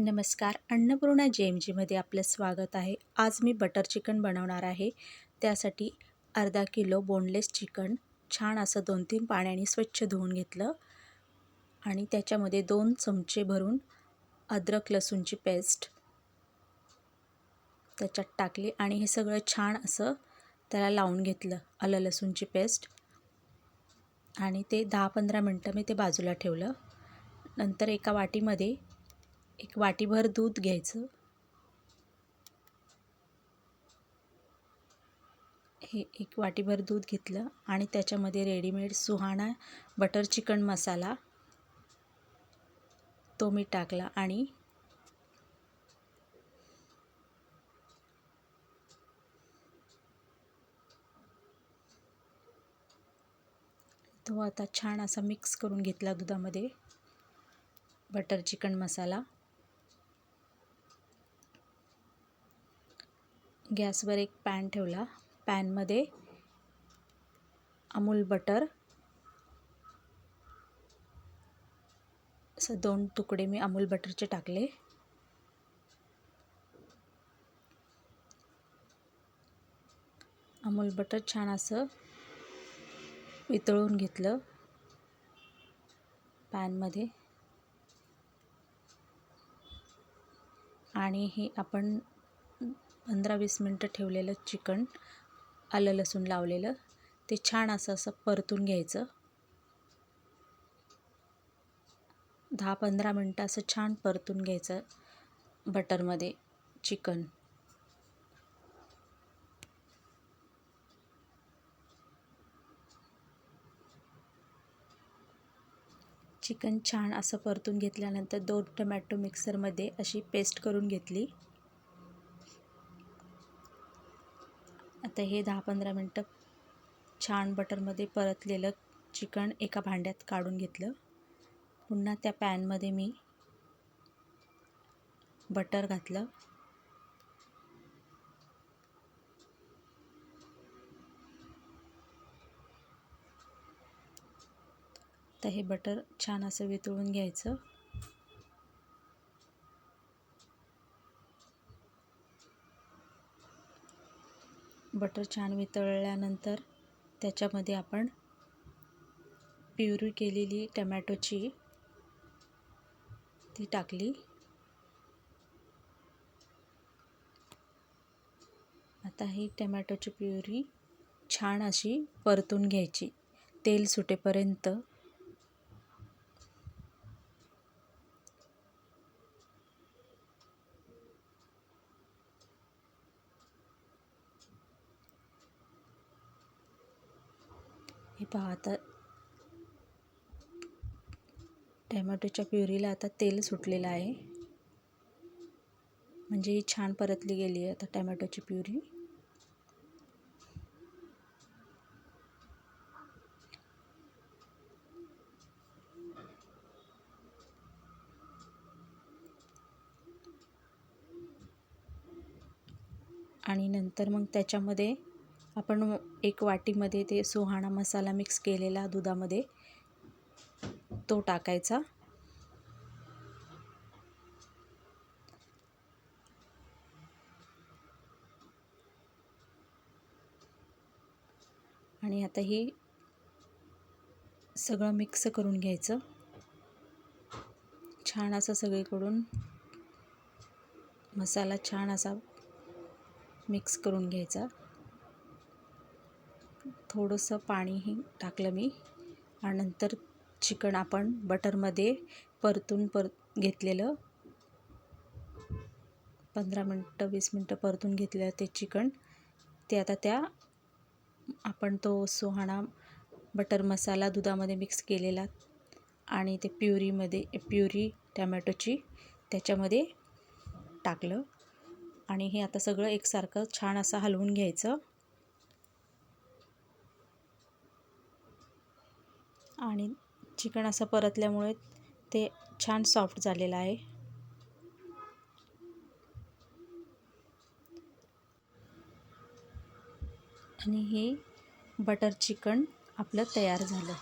नमस्कार अन्नपूर्णा जे एम जीमध्ये आपलं स्वागत आहे. आज मी बटर चिकन बनवणार आहे. त्यासाठी अर्धा किलो बोनलेस चिकन छान असं दोन तीन पाण्याने स्वच्छ धुवून घेतलं आणि त्याच्यामध्ये दोन चमचे भरून अद्रक लसूणची पेस्ट त्याच्यात टाकली आणि हे सगळं छान असं त्याला लावून घेतलं आलं लसूणची पेस्ट आणि ते दहा पंधरा मिनटं मी ते बाजूला ठेवलं. नंतर एका वाटीमध्ये एक वाटीभर दूध घ्यायचं. हे एक वाटीभर दूध घेतलं आणि त्याच्यामध्ये readymade Suhana butter chicken masala तो मी टाकला आणि तो आता छान असा मिक्स करून घेतला दुधामध्ये. बटर चिकन मसाला. गॅसवर एक पॅन ठेवला. पॅनमध्ये अमूल बटर असं दोन तुकडे मी अमूल बटरचे टाकले. अमूल बटर छान असं वितळून घेतलं पॅनमध्ये. आणि हे आपण पंधरा वीस मिनटं ठेवलेलं चिकन आलं लसूण लावलेलं. ते छान असं असं परतून घ्यायचं. दहा पंधरा मिनटं असं छान परतून घ्यायचं बटरमध्ये चिकन. चिकन छान असं परतून घेतल्यानंतर दोन टमॅटो मिक्सरमध्ये अशी पेस्ट करून घेतली. आता हे दहा पंधरा मिनटं छान बटरमध्ये परतलेलं चिकन एका भांड्यात काढून घेतलं. पुन्हा त्या पॅनमध्ये मी बटर घातलं. तर हे बटर छान असं वितळून घ्यायचं. बटर छान वितळल्यानंतर त्याच्यामध्ये आपण प्युरी केलेली टमॅटोची ती टाकली. आता ही टमॅटोची प्युरी छान अशी परतून घ्यायची. तेल सुटेपर्यंत हे पहा आता. टॅमॅटोच्या प्युरीला आता तेल सुटलेलं आहे. म्हणजे ही छान परतली गेली आहे आता टॅमॅटोची प्युरी. आणि नंतर मग त्याच्यामध्ये आपण एक वाटीमध्ये ते सुहाणा मसाला मिक्स केलेला दुधामध्ये तो टाकायचा. आणि आता ही सगळं मिक्स करून घ्यायचं. छान असं सगळीकडून मसाला छान असा मिक्स करून घ्यायचा. थोडंसं पाणीही टाकलं मी आणि नंतर चिकन आपण बटरमध्ये परतून पर घेतलेलं. पंधरा मिनटं वीस मिनटं परतून घेतलेलं ते चिकन. ते आता त्या आपण तो सुहाणा बटर मसाला दुधामध्ये मिक्स केलेला आणि ते प्युरीमध्ये प्युरी टॅमॅटोची त्याच्यामध्ये टाकलं. आणि हे आता सगळं एकसारखं छान असं हलवून घ्यायचं. आणि चिकन असं परतल्यामुळे ते छान सॉफ्ट झालेलं आहे. आणि हे बटर चिकन आपलं तयार झालं.